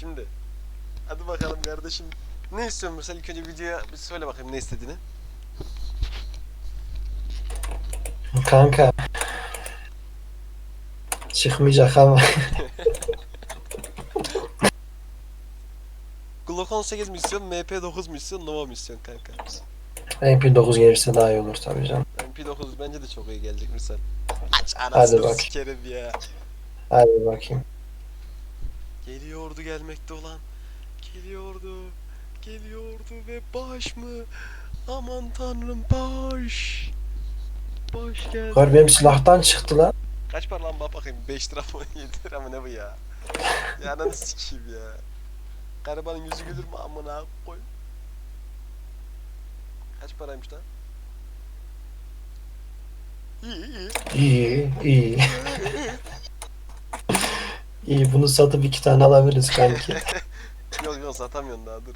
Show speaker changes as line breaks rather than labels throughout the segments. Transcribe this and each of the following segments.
şimdi. Hadi bakalım kardeşim. Ne istiyorsun mesela ilk önce videoya bir söyle bakayım ne istediğini.
Kanka. Çıkmayacak ama.
Glock 18 mi istiyorsun, MP9 mu istiyorsun, Nova mı istiyorsun kanka?
MP9 gelirse daha iyi olur tabii canım.
MP9 bence de çok iyi gelecek misal. Aç
Hadi
anasını
bak.
sikerim ya.
Hadi bakayım.
Geliyordu gelmekte olan. Geliyordu. Geliyordu ve baş mı? Aman tanrım baş. Baş geldi.
Kar benim silahtan çıktı lan.
Kaç para lan bak bakayım 5 lira mı 7 lira mı ne bu ya? Ya ananı sikeyim ya. Garibanın yüzü gülür mü amına koy. Kaç paraymış lan? İyi iyi.
İyi, iyi. iyi bunu satıp iki tane alabiliriz kanki.
Yok yok satamıyorsun daha dur.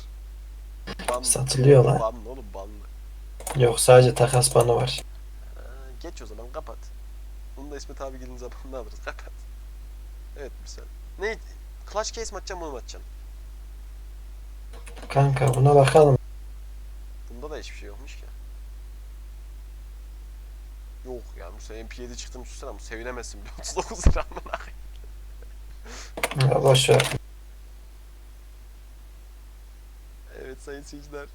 Banlı.
Satılıyor lan.
Banlı oğlum banlı.
Yok sadece takas banı var.
Ha, geç o zaman kapat. Bunu da İsmet abi gelin zamanında alırız kapat. Evet güzel. Ne? Clutch case mi atacaksın bunu mu atacaksın?
Kanka buna bakalım.
Bunda da hiçbir şey yokmuş ki. Yok ya mesela MP7 çıktığını düşünsene ama sevinemezsin bile 39 lira amına.
Ya boş ver.
Evet sayın seyirciler.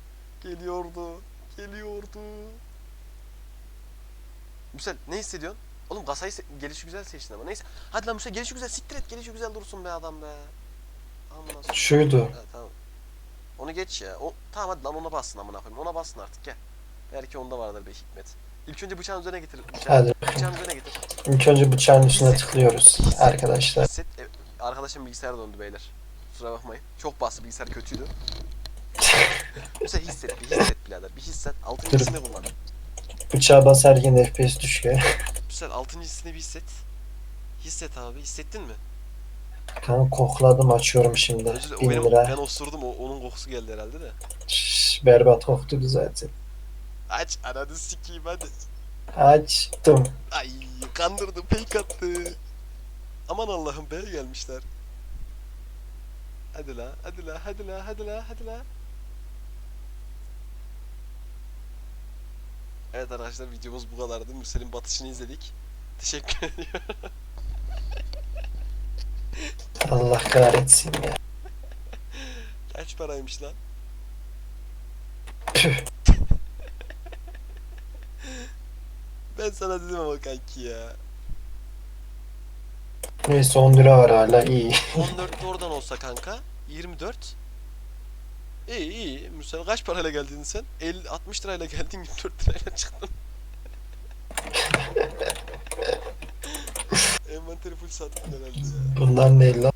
Geliyordu. Geliyordu. Müsel ne hissediyorsun? Oğlum kasayı se- gelişi güzel seçtin ama neyse. Hadi lan Müsel gelişi güzel siktir et gelişi güzel dursun be adam be. Amına s-
Şuydu.
Ha, tamam. Onu geç ya. O tamam hadi lan ona bassın amına koyayım. Ona bassın artık gel. Belki onda vardır bir hikmet. İlk önce bıçağın üzerine getir. Bıçağı,
Hadi
bıçağın üzerine getir.
İlk önce bıçağın üstüne tıklıyoruz arkadaşlar.
Hisset. Arkadaşım bilgisayar döndü beyler. Kusura bakmayın. Çok bastı bilgisayar kötüydü. Mesela hisset bir hisset birader. Bir hisset. Altıncı
Dur.
hissini kullan.
Bıçağa basarken FPS düşüyor.
Güzel altıncı hissini bir hisset. Hisset abi. Hissettin mi?
Kanka kokladım açıyorum şimdi.
Özür dilerim.
1000
O benim,
lira.
ben osurdum. O, onun kokusu geldi herhalde de.
Şşş, berbat koktu zaten.
Aç ananı sikeyim hadi.
Açtım.
Ay kandırdı fake attı. Aman Allah'ım B'ye gelmişler. Hadi la hadi la hadi la hadi la hadi la. Evet arkadaşlar videomuz bu kadardı. Mürsel'in batışını izledik. Teşekkür ediyorum.
Allah kahretsin ya.
Kaç paraymış lan? Ben sana dedim ama kanki ya.
Neyse 10 lira var hala iyi.
14 de oradan olsa kanka. 24. İyi iyi. Mürsel kaç parayla geldin sen? 50 60 lirayla geldin 24 lirayla çıktın. Envanteri full sattın herhalde ya.
Bunlar ne lan?